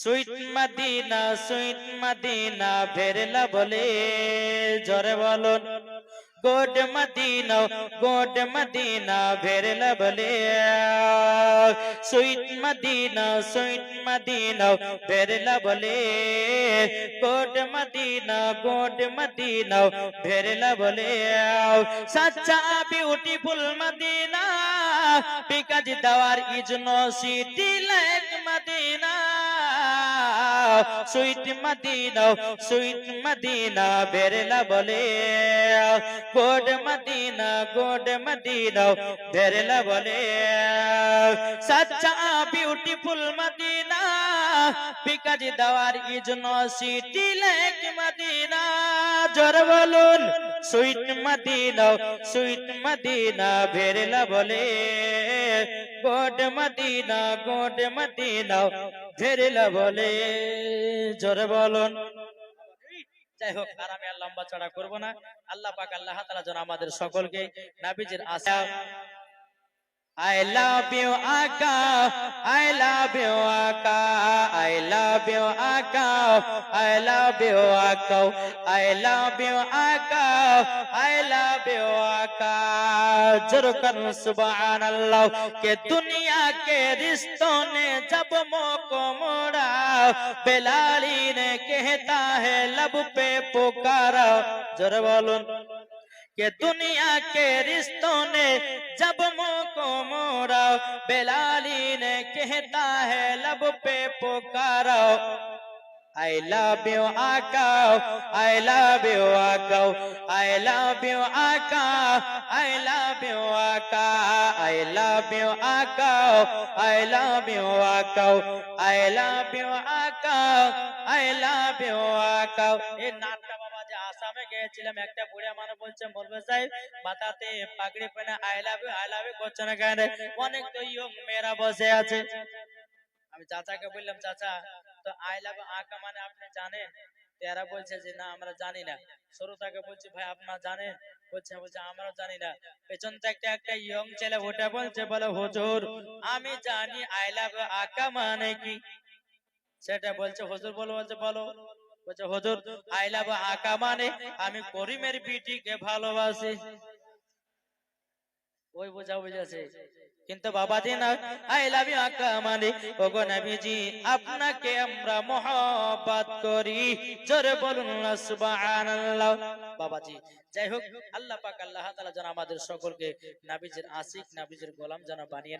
Sweet Medina sweet Medina ফেরলা বলে জরে বলুন। গোড মদিনা গোড মদিনা ফেরলা বলে সুইট মদিনা সুইট মদিনা ফেরলা বলে গোড মদিনা গোড মদিনা ফেরলা বলে সচ্চা বিউটিফুল মদিনা বিকাজ দেওয়ার ইজন্য city like Medina. Sweet Medina sweet Medina, Berla বলে। গোড মদিনা গোড মদিনা, বেরলা বলে। সচ্চা বিউটিফুল মদিনা বিকাজ দেওয়ার ইজন্য সিটি লাইক মদিনা। জোর বলুন, সুইট মদিনা সুইট মদিনা, বেরলা বলে। গোড মদিনা গোড মদিনা ফেরিলা বলে, জোরে বলুন। যাই হোক আর আমি আর লম্বা চড়া করব না। আল্লাহ পাক আল্লাহ তালা যেন আমাদের সকলকে নাবিজের আশা I love you, Aka. I love you, Aka. I love you, Aka. I love you, Aka. I love you, Aka. I love you, Aka. Zircon सुबहान अल्लाह के दुनिया के रिश्तों ने जब मोको मोड़ा बेलाली ने कहता है लब पे पुकारा जरा बोलूं कि दुनिया के रिश्तों ने जब मुंह को मोड़ा बेलाली ने कहता है लब पे पुकारो I love you, Aka. I love you, Aka. I love you, Aka. I love you, Aka. I love you, Aka. I love you, Aka. I love you, Aka. I love you, Aka. আসামে গিয়েছিলাম, একটা বুড়িয়া মানুষ বলছে, বলবে সাহেব, মাথাতে পাগড়ি পেনে I love you, I love you করছে না কেন অনেক তো ইয়ং মেয়েরা বসে আছে। আমি চাচাকে বললাম, চাচা, তো আই লাভ আঁকা মানে আপনি জানেন? এরা বলছে যে, না, আমরা জানি না। সরুতাকে বলছি, ভাই, আপনারা জানেন? বলছে বলছে, আমরাও জানি না। পেছন থেকে একটা ইয়ং ছেলে ওটা বলছে, বলে, হুজুর, আমি জানি আই লাভ আঁকা মানে কি? সেটা বলছে, হুজুর বলো, বলছে, বলো। বলছে, হুজুর আই আঁকা মানে আমি করিমের বিটিকে ভালোবাসি। ওই বোঝা বুঝেছে। কিন্তু বাবাজি না আই লাভ ইউ আকা মানে ওগো নবীজি, আপনাকে আমরা মহব্বত করি। জোরে বলুন, সুবহানাল্লাহ। বাবাজি, যাই হোক, আল্লাহ পাক, আল্লাহ তাআলা যেন আমাদের সকলকে নবীজির আশিক, নবীজির গোলাম যেন বানিয়ে